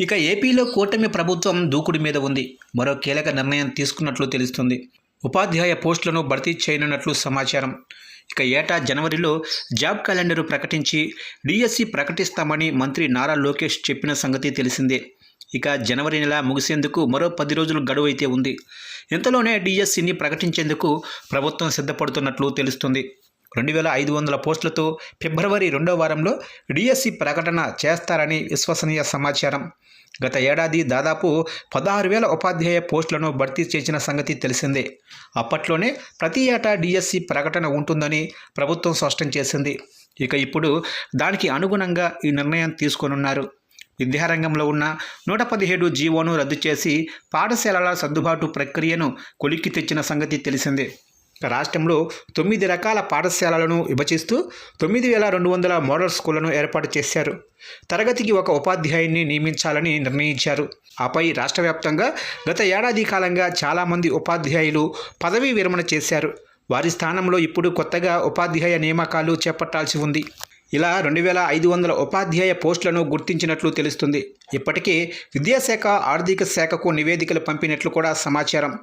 ఇక ఏపీలో కూటమి ప్రభుత్వం దూకుడు మీద ఉంది. మరో కీలక నిర్ణయం తీసుకున్నట్లు తెలుస్తుంది. ఉపాధ్యాయ పోస్టులను భర్తీ చేయనున్నట్లు సమాచారం. ఇక ఏటా జనవరిలో జాబ్ క్యాలెండర్ ప్రకటించి డిఎస్సి ప్రకటిస్తామని మంత్రి నారా లోకేష్ చెప్పిన సంగతి తెలిసిందే. ఇక జనవరి నెల ముగిసేందుకు మరో పది రోజులు గడువు అయితే ఉంది. ఇంతలోనే డిఎస్సిని ప్రకటించేందుకు ప్రభుత్వం సిద్ధపడుతున్నట్లు తెలుస్తుంది. రెండు వేల ఐదు వందల పోస్టులతో ఫిబ్రవరి రెండో వారంలో డిఎస్సి ప్రకటన చేస్తారని విశ్వసనీయ సమాచారం. గత ఏడాది దాదాపు పదహారు వేల ఉపాధ్యాయ పోస్టులను భర్తీ చేసిన సంగతి తెలిసిందే. అప్పట్లోనే ప్రతి ఏటా డిఎస్సి ప్రకటన ఉంటుందని ప్రభుత్వం స్పష్టం చేసింది. ఇక ఇప్పుడు దానికి అనుగుణంగా ఈ నిర్ణయం తీసుకోనున్నారు. విద్యారంగంలో ఉన్న నూట పదిహేడు జీవోను రద్దు చేసి పాఠశాలల సర్దుబాటు ప్రక్రియను కొలిక్కి తెచ్చిన సంగతి తెలిసిందే. రాష్ట్రంలో తొమ్మిది రకాల పాఠశాలలను విభజిస్తూ తొమ్మిది వేల రెండు వందల మోడల్ స్కూళ్ళను ఏర్పాటు చేశారు. తరగతికి ఒక ఉపాధ్యాయుని నియమించాలని నిర్ణయించారు. ఆపై రాష్ట్ర వ్యాప్తంగా గత ఏడాది కాలంగా చాలామంది ఉపాధ్యాయులు పదవీ విరమణ చేశారు. వారి స్థానంలో ఇప్పుడు కొత్తగా ఉపాధ్యాయ నియామకాలు చేపట్టాల్సి ఉంది. ఇలా రెండు వేల ఐదు వందల ఉపాధ్యాయ పోస్టులను గుర్తించినట్లు తెలుస్తుంది. ఇప్పటికే విద్యాశాఖ ఆర్థిక శాఖకు నివేదికలు పంపినట్లు కూడా సమాచారం.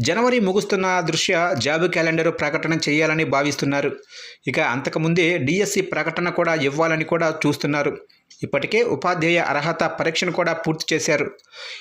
జనవరి ముగుస్తున్న దృష్ట్యా జాబ్ క్యాలెండర్ ప్రకటన చేయాలని భావిస్తున్నారు. ఇక అంతకుముందే డిఎస్సి ప్రకటన కూడా ఇవ్వాలని కూడా చూస్తున్నారు. ఇప్పటికే ఉపాధ్యాయ అర్హత పరీక్షను కూడా పూర్తి చేశారు.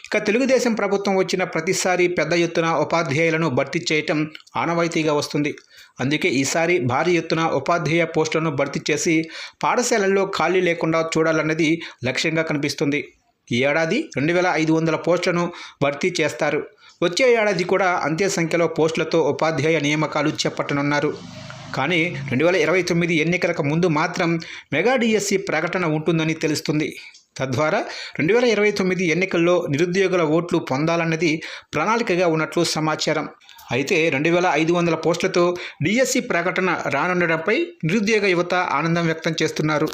ఇక తెలుగుదేశం ప్రభుత్వం వచ్చిన ప్రతిసారి పెద్ద ఎత్తున ఉపాధ్యాయులను భర్తీ చేయటం ఆనవాయితీగా వస్తుంది. అందుకే ఈసారి భారీ ఎత్తున ఉపాధ్యాయ పోస్టులను భర్తీ చేసి పాఠశాలల్లో ఖాళీ లేకుండా చూడాలన్నది లక్ష్యంగా కనిపిస్తుంది. ఈ ఏడాది రెండు వేల ఐదు వందల పోస్టులను భర్తీ చేస్తారు. వచ్చే ఏడాది కూడా అంతే సంఖ్యలో పోస్టులతో ఉపాధ్యాయ నియామకాలు చేపట్టనున్నారు. కానీ రెండు వేల ఇరవై తొమ్మిది ఎన్నికలకు ముందు మాత్రం మెగా డిఎస్సి ప్రకటన ఉంటుందని తెలుస్తుంది. తద్వారా రెండు వేల ఇరవై తొమ్మిది ఎన్నికల్లో నిరుద్యోగుల ఓట్లు పొందాలన్నది ప్రణాళికగా ఉన్నట్లు సమాచారం. అయితే రెండు వేల ఐదు వందల పోస్టులతో డిఎస్సి ప్రకటన రానుండడంపై నిరుద్యోగ యువత ఆనందం వ్యక్తం చేస్తున్నారు.